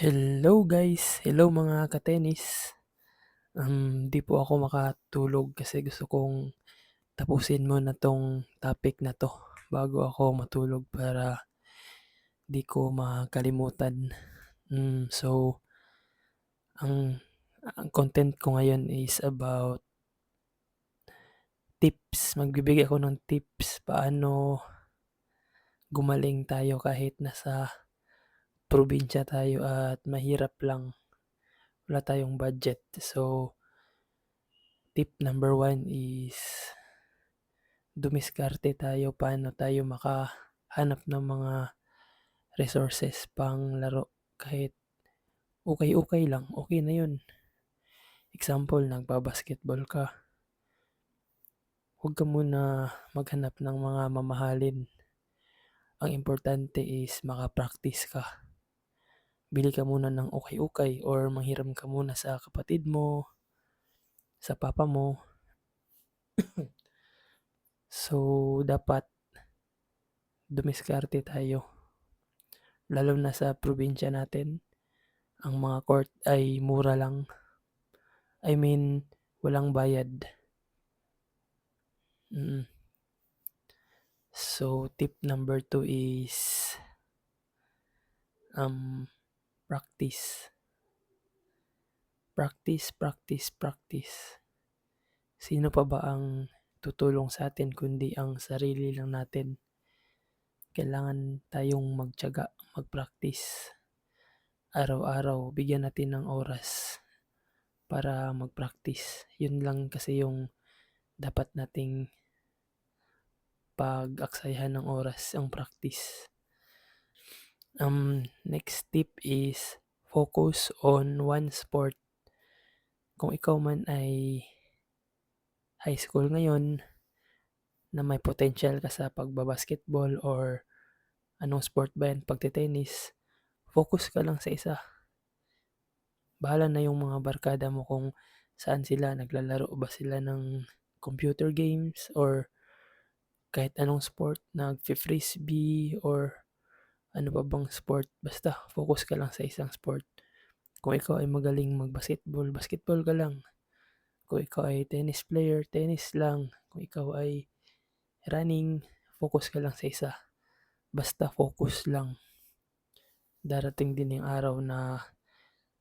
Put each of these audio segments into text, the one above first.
Hello guys! Hello mga ka-tennis! Um, di po ako makatulog kasi gusto kong tapusin muna 'tong topic na 'to bago ako matulog para di ko makalimutan. Hmm, so ang ang content ko ngayon is about tips. Magbibigay ako ng tips paano gumaling tayo kahit nasa probinsya tayo at mahirap lang. Wala tayong budget. So, tip number one is dumiskarte tayo paano tayo makahanap ng mga resources pang-laro kahit ukay-ukay lang, okey na yun. Example, nagba-basketball ka. Huwag ka muna maghanap ng mga mamahalin. Ang importante is maka-practice ka. Bili ka muna ng ukay-ukay or manghiram ka muna sa kapatid mo, sa papa mo. So, dapat dumiskarte tayo. Lalo na sa probinsya natin, ang mga court ay mura lang. I mean, walang bayad. Mm. So, tip number two is um, practice. Practice, practice, practice. Sino pa ba ang tutulong sa atin kundi ang sarili lang natin. Kailangan tayong magtiyaga, mag-practice. Araw-araw, bigyan natin ng oras para mag-practice. Yun lang kasi yung dapat nating pag-aksayahan ng oras, ang practice. Um, next tip is focus on one sport. Kung ikaw man ay high school ngayon na may potential ka sa pagba-basketball or anong sport ba yan, pagte-tennis, focus ka lang sa isa. Bahala na yung mga barkada mo kung saan sila, naglalaro ba sila ng computer games or kahit anong sport, nagfi-frisbee or ano pa bang sport, basta focus ka lang sa isang sport. Kung ikaw ay magaling mag-basketball, basketball ka lang. Kung ikaw ay tennis player, tennis lang. Kung ikaw ay running, focus ka lang sa isa. Basta focus lang. Darating din yung araw na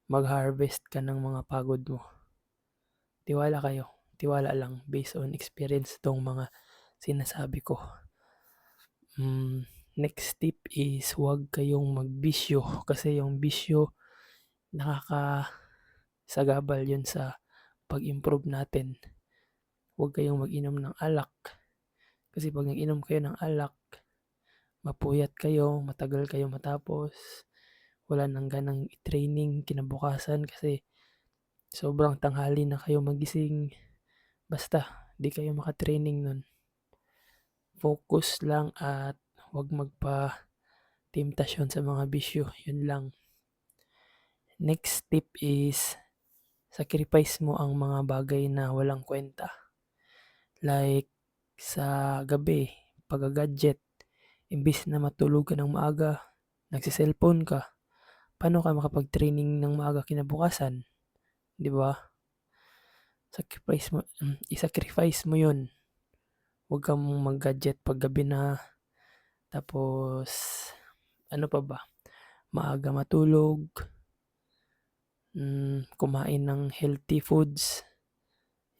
mag-harvest ka ng mga pagod mo. Tiwala kayo. Tiwala lang based on experience tong mga sinasabi ko. Mm, next tip is huwag kayong magbisyo kasi yung bisyo nakakasagabal yun sa pag-improve natin. Huwag kayong mag-inom ng alak. Kasi pag nag-inom kayo ng alak, mapuyat kayo, matagal kayo matapos, wala nang ganang i-training kinabukasan kasi sobrang tanghali na kayo magising. Basta, di kayo makatraining nun. Focus lang at huwag magpa temptasyon sa mga bisyo. Yun lang. Next tip is sacrifice mo ang mga bagay na walang kwenta. Like sa gabi, pag-gadget, imbis na matulog ka ng maaga, nagse-cellphone ka. Paano ka makapag-training ng maaga kinabukasan? 'Di ba? Sacrifice mo, i-sacrifice mo 'yun. Huwag kang mag-gadget pag gabi na. Tapos ano pa ba? Maaga matulog. Mm, kumain ng healthy foods.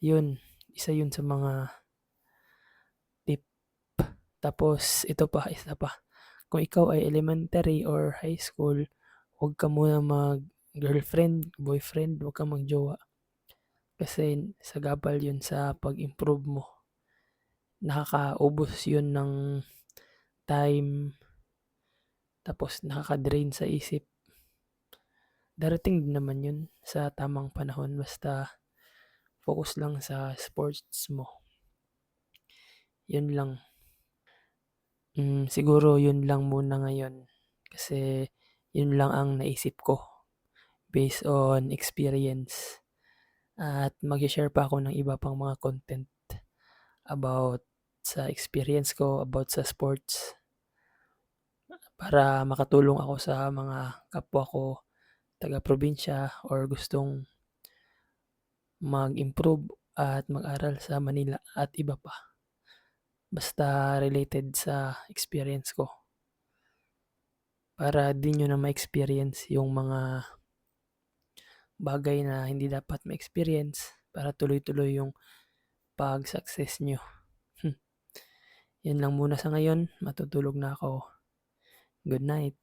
'Yun, isa 'yun sa mga tip. Tapos ito pa, isa pa. Kung ikaw ay elementary or high school, huwag ka muna mag-girlfriend, boyfriend, huwag kang mag-jowa. Kasi sagabal 'yun sa pag-improve mo. Nakakaubos 'yun ng time. Tapos nakaka-drain sa isip. Darating din naman 'yun sa tamang panahon basta focus lang sa sports mo. 'Yun lang. Hmm, siguro 'yun lang muna ngayon kasi 'yun lang ang naisip ko based on experience. At magse-share pa ako ng iba pang mga content about sa experience ko about sa sports para makatulong ako sa mga kapwa ko taga-probinsya or gustong mag-improve at mag-aral sa Manila at iba pa. Basta related sa experience ko. Para din niyo na ma-experience yung mga bagay na hindi dapat ma-experience para tuloy-tuloy yung pag-success niyo. Hmm. Yun lang muna sa ngayon, matutulog na ako. Good night.